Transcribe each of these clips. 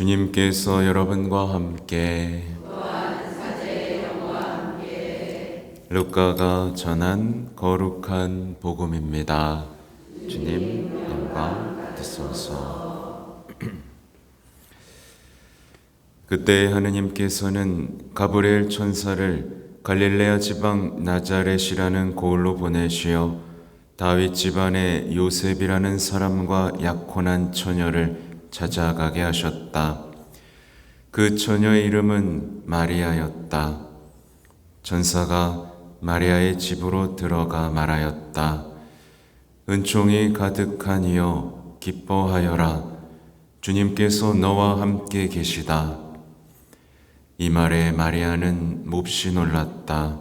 주님께서 여러분과 함께 루카가 전한 거룩한 복음입니다. 주님 영광 받으소서. 그때 하느님께서는 가브리엘 천사를 갈릴레아 지방 나자렛이라는 고을로 보내시어 다윗 집안의 요셉이라는 사람과 약혼한 처녀를 찾아가게 하셨다. 그 처녀의 이름은 마리아였다. 천사가 마리아의 집으로 들어가 말하였다. 은총이 가득한 이여 기뻐하여라. 주님께서 너와 함께 계시다. 이 말에 마리아는 몹시 놀랐다.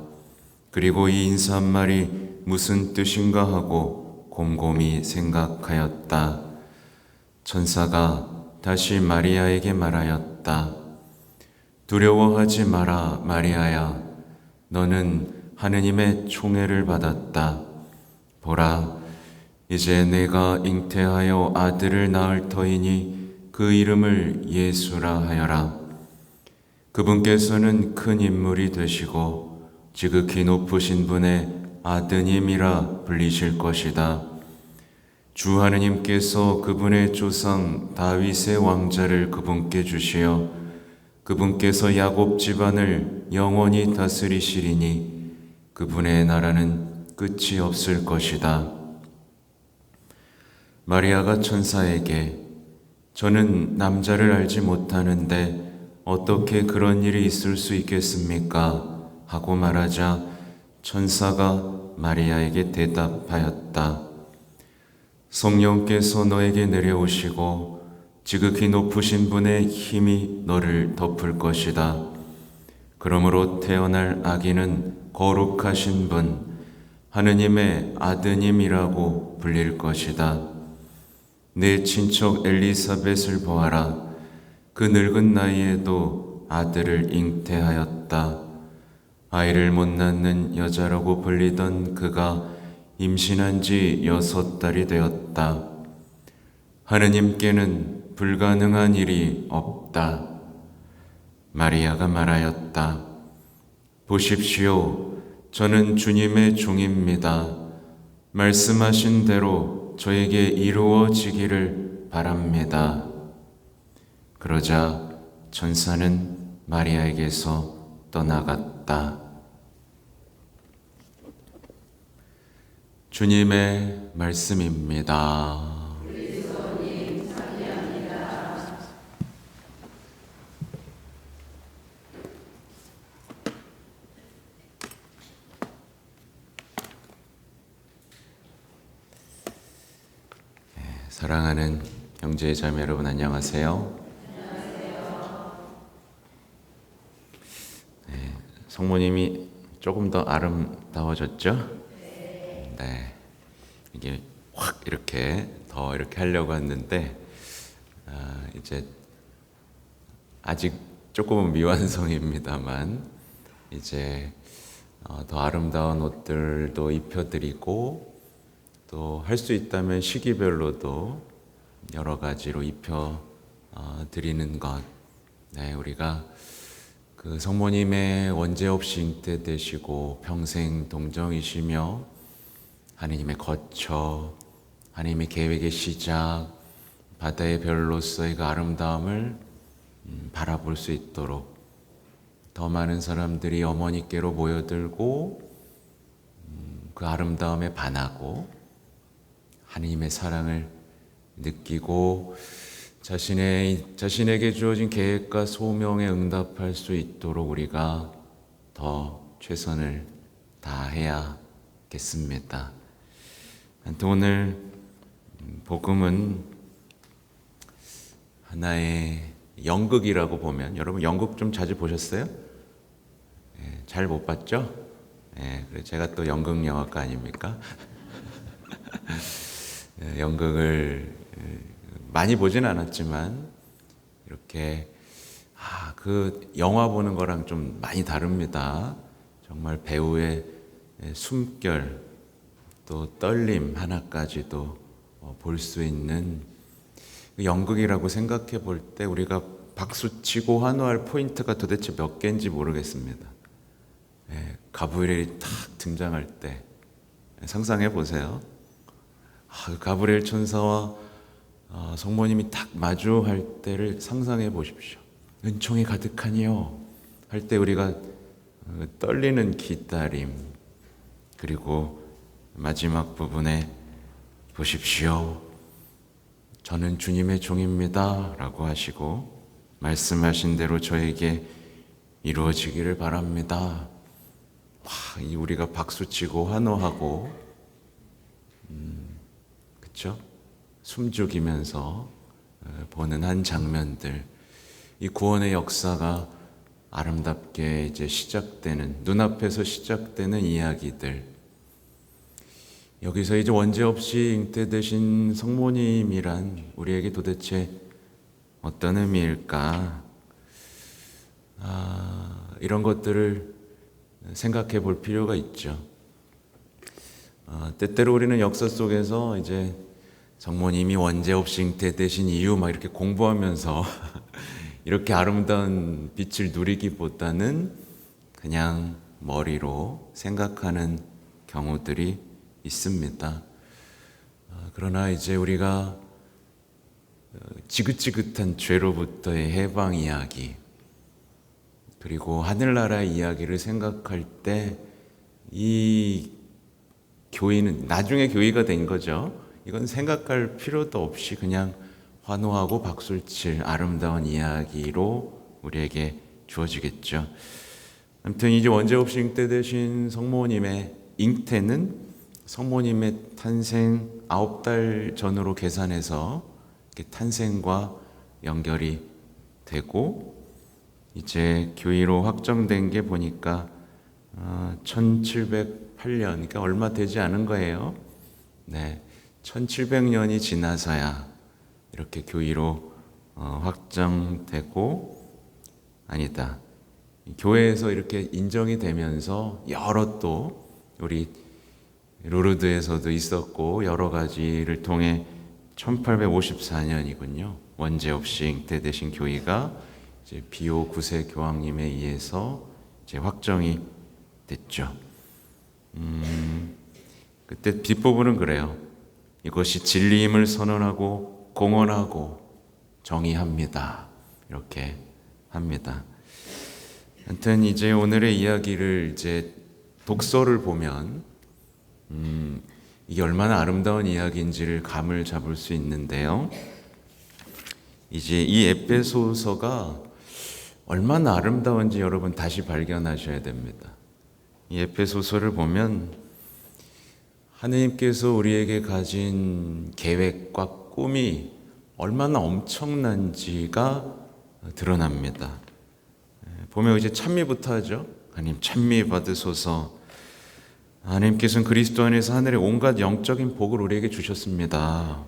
그리고 이 인사말이 무슨 뜻인가 하고 곰곰이 생각하였다. 천사가 다시 마리아에게 말하였다. 두려워하지 마라, 마리아야. 너는 하느님의 총애를 받았다. 보라, 이제 내가 잉태하여 아들을 낳을 터이니 그 이름을 예수라 하여라. 그분께서는 큰 인물이 되시고 지극히 높으신 분의 아드님이라 불리실 것이다. 주 하느님께서 그분의 조상 다윗의 왕자를 그분께 주시어 그분께서 야곱 집안을 영원히 다스리시리니 그분의 나라는 끝이 없을 것이다. 마리아가 천사에게 저는 남자를 알지 못하는데 어떻게 그런 일이 있을 수 있겠습니까? 하고 말하자 천사가 마리아에게 대답하였다. 성령께서 너에게 내려오시고 지극히 높으신 분의 힘이 너를 덮을 것이다. 그러므로 태어날 아기는 거룩하신 분, 하느님의 아드님이라고 불릴 것이다. 내 친척 엘리사벳을 보아라. 그 늙은 나이에도 아들을 잉태하였다. 아이를 못 낳는 여자라고 불리던 그가 임신한 지 여섯 달이 되었다. 하느님께는 불가능한 일이 없다. 마리아가 말하였다. 보십시오. 저는 주님의 종입니다. 말씀하신 대로 저에게 이루어지기를 바랍니다. 그러자 천사는 마리아에게서 떠나갔다. 주님의 말씀입니다. 네, 사랑하는 형제 자매 여러분 안녕하세요. 네, 성모님이 조금 더 아름다워졌죠? 이렇게 더 이렇게 하려고 했는데 아, 이제 아직 조금은 미완성입니다만 이제 어, 더 아름다운 옷들도 입혀드리고 또 할 수 있다면 시기별로도 여러 가지로 입혀 어, 드리는 것. 네, 우리가 그 성모님의 원죄 없이 잉태 되시고 평생 동정이시며 하느님의 거처, 하느님의 계획의 시작, 바다의 별로서의 그 아름다움을 음, 바라볼 수 있도록 더 많은 사람들이 어머니께로 모여들고 음, 그 아름다움에 반하고 하느님의 사랑을 느끼고 자신의 자신에게 주어진 계획과 소명에 응답할 수 있도록 우리가 더 최선을 다해야겠습니다. 오늘 복음은 하나의 연극이라고 보면 여러분 연극 좀 자주 보셨어요? 네, 잘못 봤죠? 네, 그래 제가 또 연극 영화과 아닙니까? 네, 연극을 많이 보진 않았지만 이렇게 아, 그 영화 보는 거랑 좀 많이 다릅니다. 정말 배우의 숨결 또 떨림 하나까지도 볼 수 있는 연극이라고 생각해 볼 때 우리가 박수치고 환호할 포인트가 도대체 몇 개인지 모르겠습니다. 예, 가브리엘이 탁 등장할 때 상상해 보세요. 아, 가브리엘 천사와 아, 성모님이 딱 마주할 때를 상상해 보십시오. 은총이 가득하니요 할 때 우리가 어, 떨리는 기다림 그리고 마지막 부분에 보십시오. 저는 주님의 종입니다. 라고 하시고 말씀하신 대로 저에게 이루어지기를 바랍니다. 와, 이 우리가 박수치고 환호하고, 음, 그쵸? 숨죽이면서 어, 보는 한 장면들, 이 구원의 역사가 아름답게 이제 시작되는, 눈앞에서 시작되는 이야기들, 여기서 이제 원죄 없이 잉태되신 성모님이란 우리에게 도대체 어떤 의미일까? 아, 이런 것들을 생각해 볼 필요가 있죠. 아, 때때로 우리는 역사 속에서 이제 성모님이 원죄 없이 잉태되신 이유 막 이렇게 공부하면서 이렇게 아름다운 빛을 누리기보다는 그냥 머리로 생각하는 경우들이 있습니다. 아, 그러나 이제 우리가 어, 지긋지긋한 죄로부터의 해방 이야기, 그리고 하늘나라 이야기를 생각할 때 이 교회는 나중에 교회가 된 거죠. 이건 생각할 필요도 없이 그냥 환호하고 박수를 칠 아름다운 이야기로 우리에게 주어지겠죠. 아무튼 이제 없이 잉태 되신 성모님의 잉태는 성모님의 탄생 아홉 달 전으로 계산해서 탄생과 연결이 되고 이제 교회로 확정된 게 보니까 1708년, 그러니까 얼마 되지 않은 거예요. 네, 1700년이 지나서야 이렇게 교회로 어, 확정되고 아니다. 교회에서 이렇게 인정이 되면서 여러 또 우리 루르드에서도 있었고 여러 가지를 통해 1854년이군요. 원죄 없이 잉태되신 교회가 이제 비오 9세 교황님에 의해서 이제 확정이 됐죠. 음, 그때 뒷부분은 그래요. 이것이 진리임을 선언하고 공언하고 정의합니다. 이렇게 합니다. 하여튼 이제 오늘의 이야기를 이제 독서를 보면 음, 이게 얼마나 아름다운 이야기인지를 감을 잡을 수 있는데요. 이제 이 에페소서가 얼마나 아름다운지 여러분 다시 발견하셔야 됩니다. 이 에페소서를 보면 하느님께서 우리에게 가진 계획과 꿈이 얼마나 엄청난지가 드러납니다. 보면 이제 찬미부터 하죠. 하나님 찬미 받으소서. 하나님께서는 그리스도 안에서 하늘의 온갖 영적인 복을 우리에게 주셨습니다.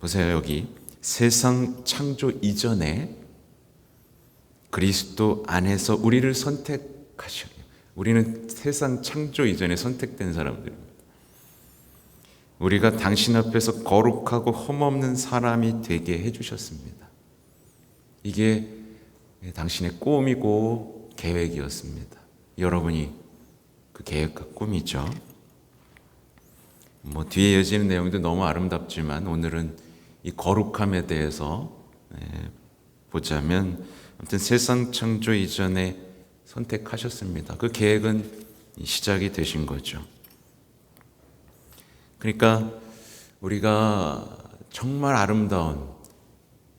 보세요 여기 세상 창조 이전에 그리스도 안에서 우리를 선택하셨. 우리는 세상 창조 이전에 선택된 사람들입니다. 우리가 당신 앞에서 거룩하고 험없는 사람이 되게 해주셨습니다. 이게 당신의 꿈이고 계획이었습니다. 여러분이 그 계획과 꿈이죠. 뭐 뒤에 이어지는 내용도 너무 아름답지만 오늘은 이 거룩함에 대해서 예, 보자면 아무튼 세상 창조 이전에 선택하셨습니다. 그 계획은 시작이 되신 거죠. 그러니까 우리가 정말 아름다운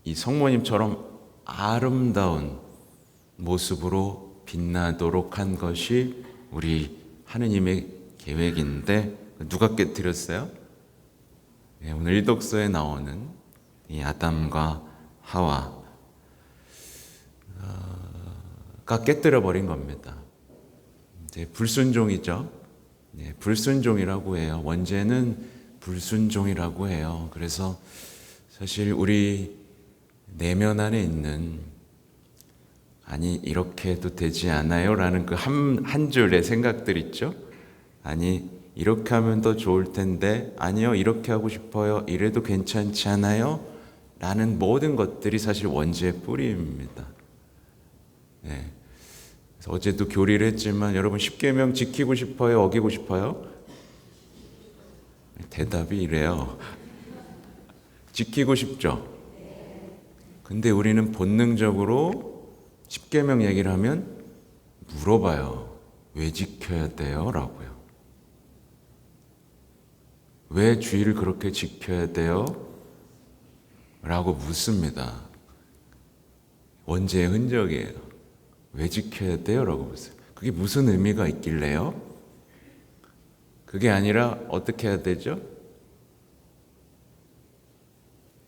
이 성모님처럼 아름다운 모습으로 빛나도록 한 것이 우리 하느님의 계획인데 누가 깨뜨렸어요? 네, 오늘 일독서에 나오는 이 아담과 하와 가 깨뜨려 버린 겁니다. 이제 불순종이죠. 네, 불순종이라고 해요. 원죄는 불순종이라고 해요. 그래서 사실 우리 내면 안에 있는 아니 이렇게 해도 되지 않아요 라는 그 한 한 줄의 생각들 있죠. 아니 이렇게 하면 더 좋을 텐데 아니요 이렇게 하고 싶어요. 이래도 괜찮지 않아요? 라는 모든 것들이 사실 원죄의 뿌리입니다. 예. 그래서 어제도 교리를 했지만 여러분 십계명 지키고 싶어요, 어기고 싶어요? 대답이 이래요. 지키고 싶죠. 근데 우리는 본능적으로 십계명 얘기를 하면 물어봐요. 왜 지켜야 돼요? 라고요. 왜 주의를 그렇게 지켜야 돼요? 라고 묻습니다. 원죄의 흔적이에요. 왜 지켜야 돼요? 라고 묻어요. 그게 무슨 의미가 있길래요? 그게 아니라 어떻게 해야 되죠?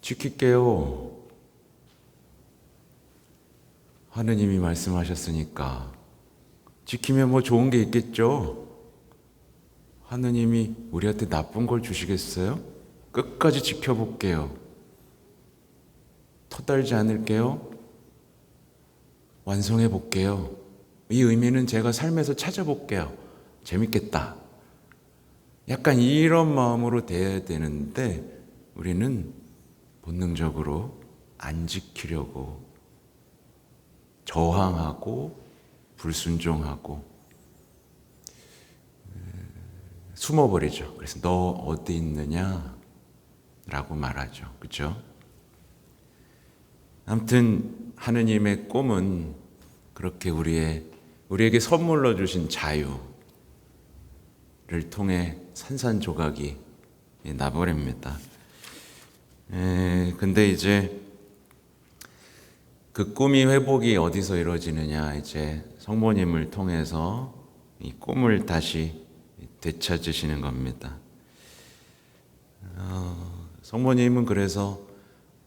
지킬게요. 하느님이 말씀하셨으니까 지키면 뭐 좋은 게 있겠죠? 하느님이 우리한테 나쁜 걸 주시겠어요? 끝까지 지켜볼게요. 터달지 않을게요. 완성해 볼게요. 이 의미는 제가 삶에서 찾아볼게요. 재밌겠다. 약간 이런 마음으로 돼야 되는데 우리는 본능적으로 안 지키려고 저항하고 불순종하고 숨어버리죠. 그래서 너 어디 있느냐? 라고 말하죠. 그죠? 아무튼 하느님의 꿈은 그렇게 우리의, 우리에게 선물로 주신 자유를 통해 산산조각이 나버립니다. 에, 근데 이제 그 꿈이 회복이 어디서 이루어지느냐 이제 성모님을 통해서 이 꿈을 다시 되찾으시는 겁니다. 어, 성모님은 그래서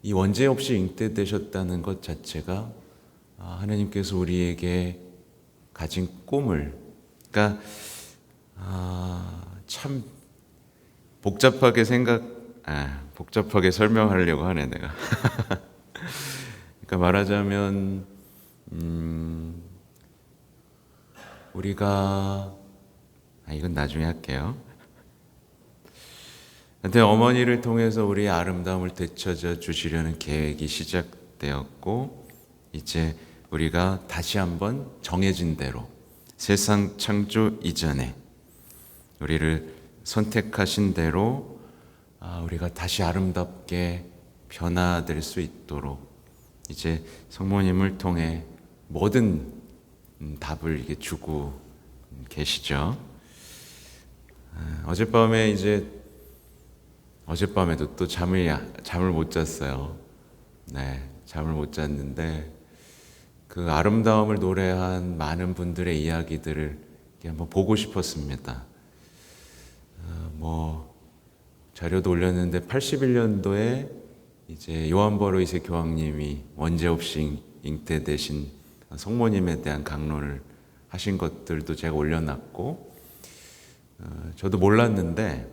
이 원죄 없이 잉태되셨다는 것 자체가 아, 하나님께서 우리에게 가진 꿈을 그러니까 아, 참 복잡하게 생각 아, 복잡하게 설명하려고 하네 내가. 그러니까 말하자면 음, 우리가 아, 이건 나중에 할게요. 근데 어머니를 통해서 우리의 아름다움을 되찾아 주시려는 계획이 시작되었고 이제 우리가 다시 한번 정해진 대로 세상 창조 이전에 우리를 선택하신 대로 아, 우리가 다시 아름답게 변화될 수 있도록 이제 성모님을 통해 모든 음, 답을 이게 주고 계시죠. 아, 어젯밤에 이제 어젯밤에도 또 잠을 잠을 못 잤어요. 네, 잠을 못 잤는데 그 아름다움을 노래한 많은 분들의 이야기들을 한번 보고 싶었습니다. 어, 뭐 자료도 올렸는데 81년도에 이제 요한버로이세 교황님이 원죄 없이 잉태되신 성모님에 대한 강론을 하신 것들도 제가 올려놨고 어, 저도 몰랐는데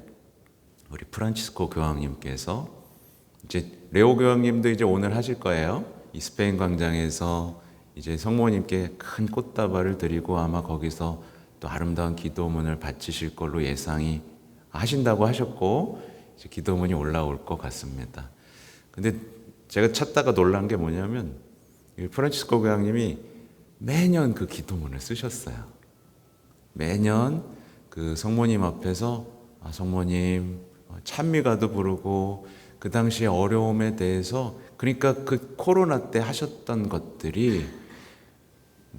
우리 프란치스코 교황님께서 이제 레오 교황님도 이제 오늘 하실 거예요. 이 스페인 광장에서 이제 성모님께 큰 꽃다발을 드리고 아마 거기서 또 아름다운 기도문을 바치실 걸로 예상이 하신다고 하셨고 기도문이 올라올 것 같습니다. 근데 제가 찾다가 놀란 게 뭐냐면 프란치스코 교황님이 매년 그 기도문을 쓰셨어요. 매년 그 성모님 앞에서 아, 성모님 어, 찬미가도 부르고 그 당시의 어려움에 대해서 그러니까 그 코로나 때 하셨던 것들이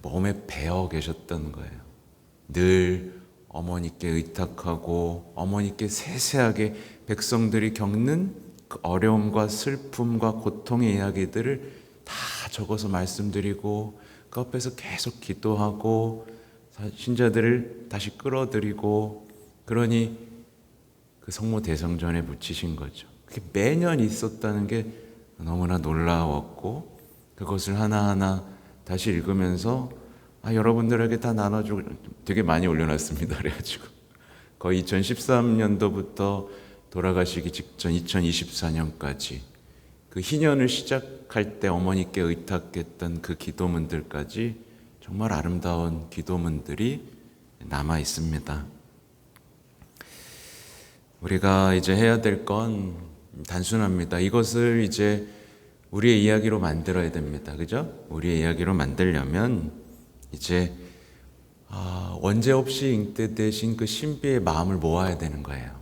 몸에 배어 계셨던 거예요. 늘 어머니께 의탁하고 어머니께 세세하게 백성들이 겪는 그 어려움과 슬픔과 고통의 이야기들을 다 적어서 말씀드리고 그 앞에서 계속 기도하고 신자들을 다시 끌어들이고 그러니 그 성모 대성전에 묻히신 거죠. 그게 매년 있었다는 게 너무나 놀라웠고 그것을 하나하나 다시 읽으면서 아, 여러분들에게 다 나눠주고 되게 많이 올려놨습니다. 그래가지고 거의 2013년도부터 돌아가시기 직전 2024년까지 그 희년을 시작할 때 어머니께 의탁했던 그 기도문들까지 정말 아름다운 기도문들이 남아 있습니다. 우리가 이제 해야 될 건 단순합니다. 이것을 이제 우리의 이야기로 만들어야 됩니다. 그죠? 우리의 이야기로 만들려면 이제 아, 원죄 없이 잉태되신 그 신비의 마음을 모아야 되는 거예요.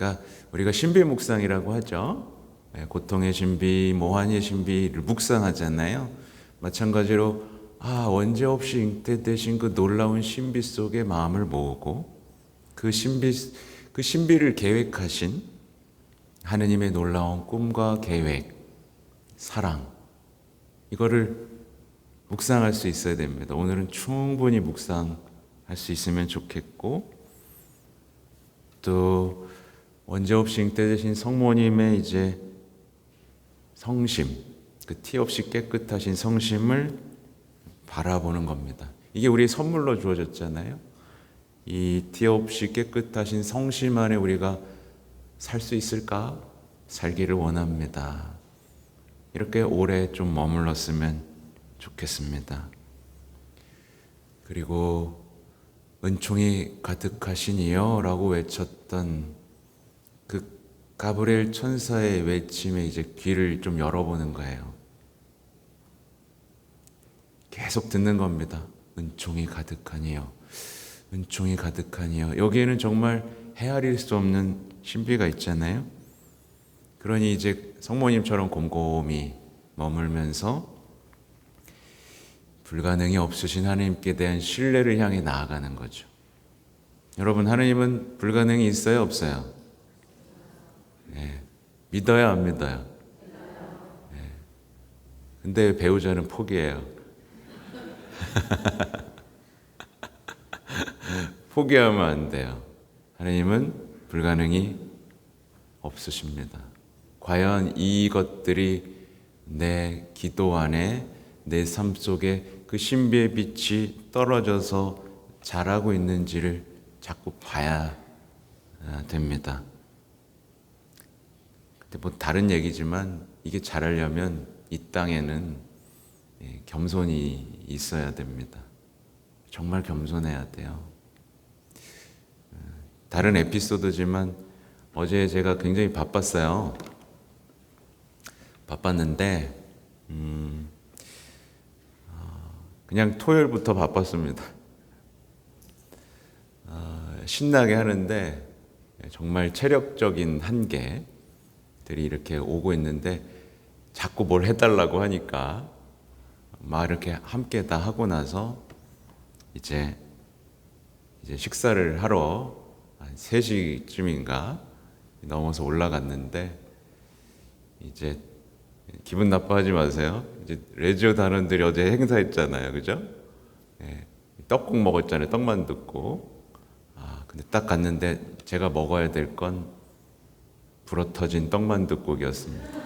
그러니까 우리가 신비 묵상이라고 하죠. 예, 고통의 신비, 모한의 신비를 묵상하잖아요. 마찬가지로 아, 원죄 없이 잉태되신 그 놀라운 신비 속에 마음을 모으고 그 신비 그 신비를 계획하신 하느님의 놀라운 꿈과 계획, 사랑 이거를 묵상할 수 있어야 됩니다. 오늘은 충분히 묵상할 수 있으면 좋겠고 또 원죄 없이 잉태되신 성모님의 이제 성심, 그 티 없이 깨끗하신 성심을 바라보는 겁니다. 이게 우리의 선물로 주어졌잖아요. 이 티 없이 깨끗하신 성심 안에 우리가 살 수 있을까? 살기를 원합니다. 이렇게 오래 좀 머물렀으면 좋겠습니다. 그리고 은총이 가득하시니요 라고 외쳤던 그 가브리엘 천사의 외침에 이제 귀를 좀 열어보는 거예요. 계속 듣는 겁니다. 은총이 가득하니요. 은총이 가득하니요. 여기에는 정말 헤아릴 수 없는 신비가 있잖아요. 그러니 이제 성모님처럼 곰곰이 머물면서 불가능이 없으신 하나님께 대한 신뢰를 향해 나아가는 거죠. 여러분, 하나님은 불가능이 있어요, 없어요? 네. 믿어야 안 믿어요? 네. 근데 배우자는 포기해요. 포기하면 안 돼요. 하나님은 불가능이 없으십니다. 과연 이것들이 내 기도 안에 내 삶 속에 그 신비의 빛이 떨어져서 자라고 있는지를 자꾸 봐야 아, 됩니다. 근데 뭐 다른 얘기지만 이게 자라려면 이 땅에는 예, 겸손이 있어야 됩니다. 정말 겸손해야 돼요. 어, 다른 에피소드지만 어제 제가 굉장히 바빴어요. 바빴는데 음, 어, 그냥 토요일부터 바빴습니다. 어, 신나게 하는데 정말 체력적인 한계 들이 이렇게 오고 있는데 자꾸 뭘 해달라고 하니까 막 이렇게 함께 다 하고 나서 이제 이제 식사를 하러 한 3시쯤인가 넘어서 올라갔는데 이제 기분 나빠하지 마세요. 이제 레지오 단원들이 어제 행사했잖아요. 그죠? 예, 떡국 먹었잖아요. 떡만 듣고. 아, 근데 딱 갔는데 제가 먹어야 될 건 불어터진 떡만둣국이었습니다.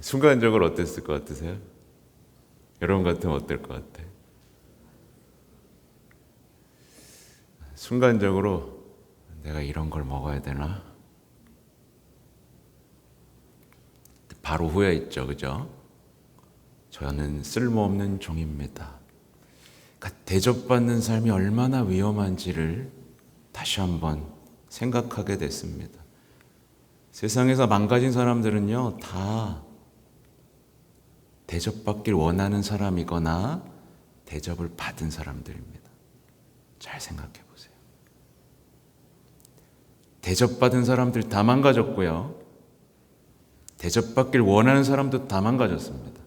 순간적으로 어땠을 것 같으세요? 여러분 같으면 어떨 것 같아? 순간적으로 내가 이런 걸 먹어야 되나? 바로 후회했죠, 그죠? 저는 쓸모없는 종입니다. 대접받는 삶이 얼마나 위험한지를 다시 한번 생각하게 됐습니다. 세상에서 망가진 사람들은요, 다 대접받길 원하는 사람이거나 대접을 받은 사람들입니다. 잘 생각해 보세요. 대접받은 사람들 다 망가졌고요. 대접받길 원하는 사람도 다 망가졌습니다.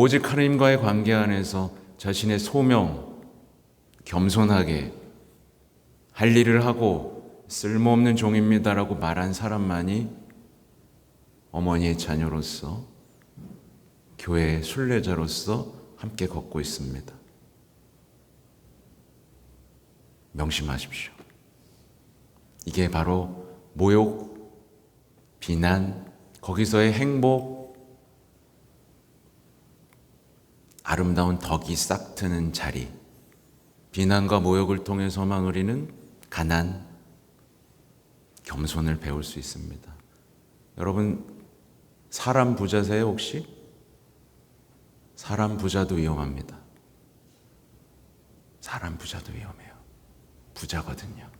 오직 하나님과의 관계 안에서 자신의 소명, 겸손하게 할 일을 하고 쓸모없는 종입니다라고 말한 사람만이 어머니의 자녀로서 교회의 순례자로서 함께 걷고 있습니다. 명심하십시오. 이게 바로 모욕, 비난, 거기서의 행복, 아름다운 덕이 싹 트는 자리, 비난과 모욕을 통해 소망을 이는 가난, 겸손을 배울 수 있습니다. 여러분, 사람 부자세요, 혹시? 사람 부자도 위험합니다. 사람 부자도 위험해요. 부자거든요.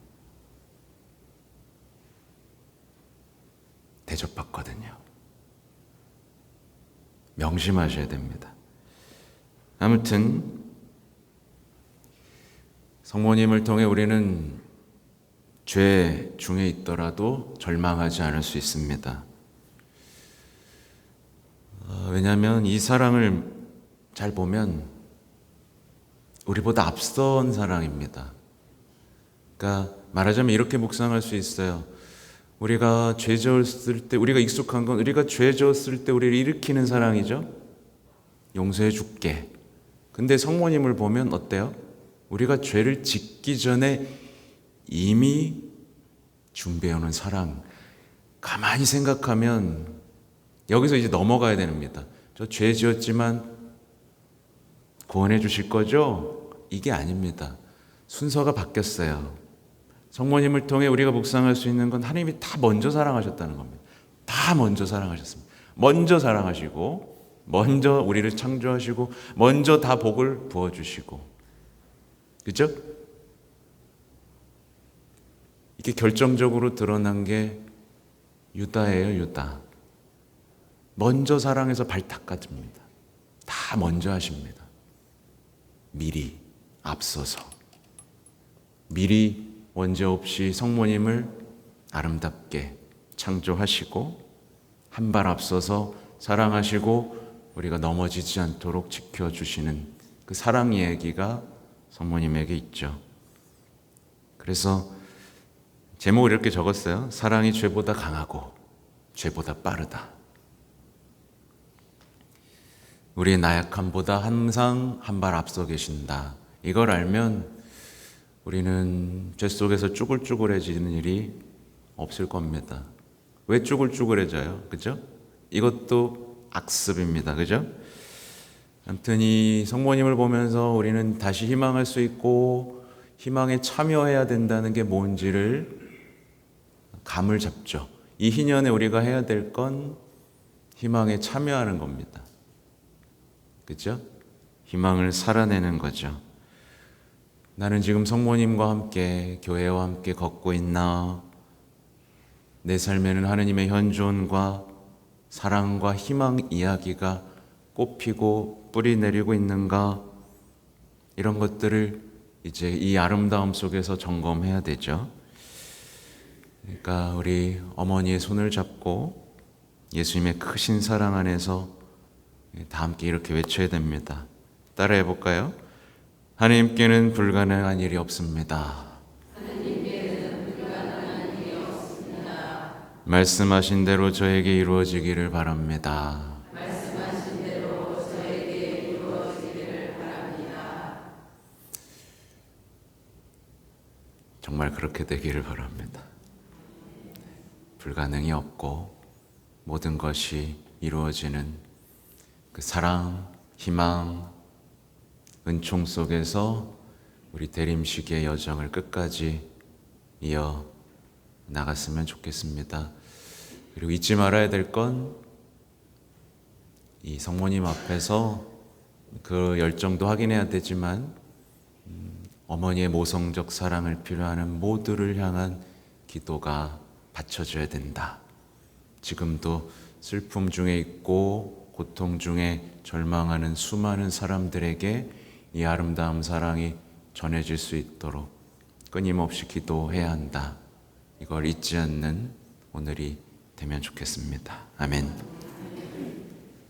대접받거든요. 명심하셔야 됩니다. 아무튼 성모님을 통해 우리는 죄 중에 있더라도 절망하지 않을 수 있습니다. 어, 왜냐하면 이 사랑을 잘 보면 우리보다 앞선 사랑입니다. 그러니까 말하자면 이렇게 묵상할 수 있어요. 우리가 죄 지었을 때 우리가 익숙한 건 우리가 죄 지었을 때 우리를 일으키는 사랑이죠. 용서해 줄게. 근데 성모님을 보면 어때요? 우리가 죄를 짓기 전에 이미 준비해 오는 사랑. 가만히 생각하면 여기서 이제 넘어가야 됩니다. 저 죄 지었지만 구원해 주실 거죠? 이게 아닙니다. 순서가 바뀌었어요. 성모님을 통해 우리가 묵상할 수 있는 건 하나님이 다 먼저 사랑하셨다는 겁니다. 다 먼저 사랑하셨습니다. 먼저 사랑하시고, 먼저 우리를 창조하시고, 먼저 다 복을 부어 주시고. 그죠? 이게 결정적으로 드러난 게 유다예요, 유다. 먼저 사랑해서 발 닦아줍니다. 다 먼저 하십니다. 미리, 앞서서. 미리 원죄 없이 성모님을 아름답게 창조하시고 한 발 앞서서 사랑하시고 우리가 넘어지지 않도록 지켜주시는 그 사랑 이야기가 성모님에게 있죠. 그래서 제목을 이렇게 적었어요. 사랑이 죄보다 강하고 죄보다 빠르다. 우리의 나약함보다 항상 한 발 앞서 계신다. 이걸 알면 우리는 죄 속에서 쭈글쭈글해지는 일이 없을 겁니다. 왜 쭈글쭈글해져요? 그죠? 이것도 악습입니다. 그죠? 아무튼 이 성모님을 보면서 우리는 다시 희망할 수 있고 희망에 참여해야 된다는 게 뭔지를 감을 잡죠. 이 희년에 우리가 해야 될 건 희망에 참여하는 겁니다. 그죠? 희망을 살아내는 거죠. 나는 지금 성모님과 함께 교회와 함께 걷고 있나? 내 삶에는 하느님의 현존과 사랑과 희망 이야기가 꽃피고 뿌리 내리고 있는가? 이런 것들을 이제 이 아름다움 속에서 점검해야 되죠. 그러니까 우리 어머니의 손을 잡고 예수님의 크신 사랑 안에서 다 함께 이렇게 외쳐야 됩니다. 따라해 볼까요? 하나님께는 불가능한 일이 없습니다. 말씀하신 대로 저에게 이루어지기를 바랍니다. 정말 그렇게 되기를 바랍니다. 불가능이 없고 모든 것이 이루어지는 그 사랑, 희망, 은총 속에서 우리 대림식의 여정을 끝까지 이어 나갔으면 좋겠습니다. 그리고 잊지 말아야 될 건 이 성모님 앞에서 그 열정도 확인해야 되지만 음, 어머니의 모성적 사랑을 필요하는 모두를 향한 기도가 받쳐져야 된다. 지금도 슬픔 중에 있고 고통 중에 절망하는 수많은 사람들에게 이 아름다운 사랑이 전해질 수 있도록 끊임없이 기도해야 한다. 이걸 잊지 않는 오늘이 되면 좋겠습니다. 아멘.